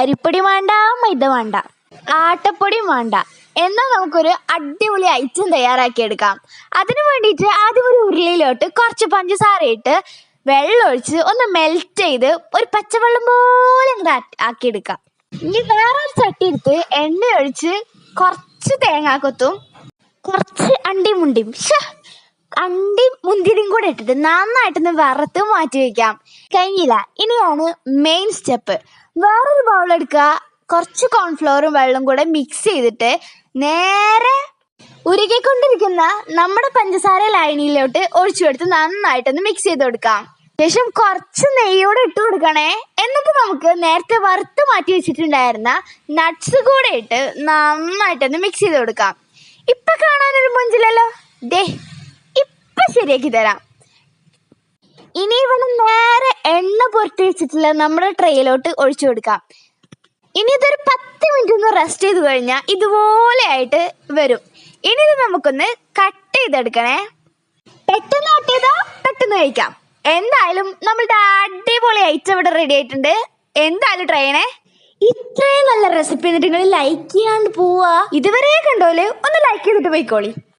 അരിപ്പൊടി വേണ്ട മൈദ വേണ്ട ആട്ടപ്പൊടിയും വേണ്ട. എന്നാൽ നമുക്കൊരു അടിപൊളി ഐറ്റം തയ്യാറാക്കിയെടുക്കാം. അതിനു വേണ്ടിയിട്ട് ആദ്യം ഒരു ഉരുളിയിലോട്ട് കുറച്ച് പഞ്ചസാര ഇട്ട് വെള്ളം ഒഴിച്ച് ഒന്ന് മെൽറ്റ് ചെയ്ത് ഒരു പച്ചവെള്ളം പോലെ ആക്കിയെടുക്കാം. ഇനി വേറൊരു ചട്ടി എടുത്ത് എണ്ണ ഒഴിച്ച് കുറച്ച് തേങ്ങാക്കൊത്തും കുറച്ച് അണ്ടിയും മുണ്ടിയും ശ്ശെ, അണ്ടിയും മുന്തിരിയും കൂടെ ഇട്ടിട്ട് നന്നായിട്ടൊന്ന് വറുത്ത് മാറ്റി വെക്കാം. കഴിഞ്ഞില്ല ഇനിയാണ് മെയിൻ സ്റ്റെപ്പ് വേറൊരു ബൗൾ എടുക്കുക. കുറച്ച് കോൺഫ്ലവറും വെള്ളം കൂടെ മിക്സ് ചെയ്തിട്ട് നേരെ ഉരുകിക്കൊണ്ടിരിക്കുന്ന നമ്മുടെ പഞ്ചസാര ലൈനിയിലോട്ട് ഒഴിച്ചു കൊടുത്ത് നന്നായിട്ടൊന്ന് മിക്സ് ചെയ്ത് കൊടുക്കാം. ശേഷം കുറച്ച് നെയ്യോടെ ഇട്ട് കൊടുക്കണേ. എന്നിട്ട് നമുക്ക് നേരത്തെ വറുത്ത് മാറ്റി വെച്ചിട്ടുണ്ടായിരുന്ന നട്ട്സ് കൂടെ ഇട്ട് നന്നായിട്ടൊന്ന് മിക്സ് ചെയ്ത് കൊടുക്കാം. ഇപ്പൊ കാണാനൊരു ദേ ഇപ്പൊ ശരിയാക്കി തരാം. ഇനി ഇവിടെ നേരെ എണ്ണ പുരട്ടി വെച്ചിട്ടുള്ള നമ്മുടെ ട്രെയിലോട്ട് ഒഴിച്ചു കൊടുക്കാം. ഇനി ഇതൊരു പത്ത് മിനിറ്റ് ഒന്ന് റെസ്റ്റ് ചെയ്ത് കഴിഞ്ഞാൽ ഇതുപോലെ ആയിട്ട് വരും. ഇനി ഇത് നമുക്കൊന്ന് കട്ട് ചെയ്തെടുക്കണേ. പെട്ടെന്ന് കട്ട് ചെയ്താൽ പെട്ടെന്ന് കഴിക്കാം. എന്തായാലും നമ്മളുടെ അടിപൊളി ഐറ്റം ഇവിടെ റെഡി ആയിട്ടുണ്ട്. എന്തായാലും ട്രൈ ചെയ്യണേ. ഇത്രയും നല്ല റെസിപ്പി എന്നിട്ട് നിങ്ങൾ ലൈക്ക് ചെയ്യാണ്ട് പോവാ. ഇതുവരെ കണ്ടോൽ ഒന്ന് ലൈക്ക് ചെയ്തിട്ട് പോയിക്കോളി.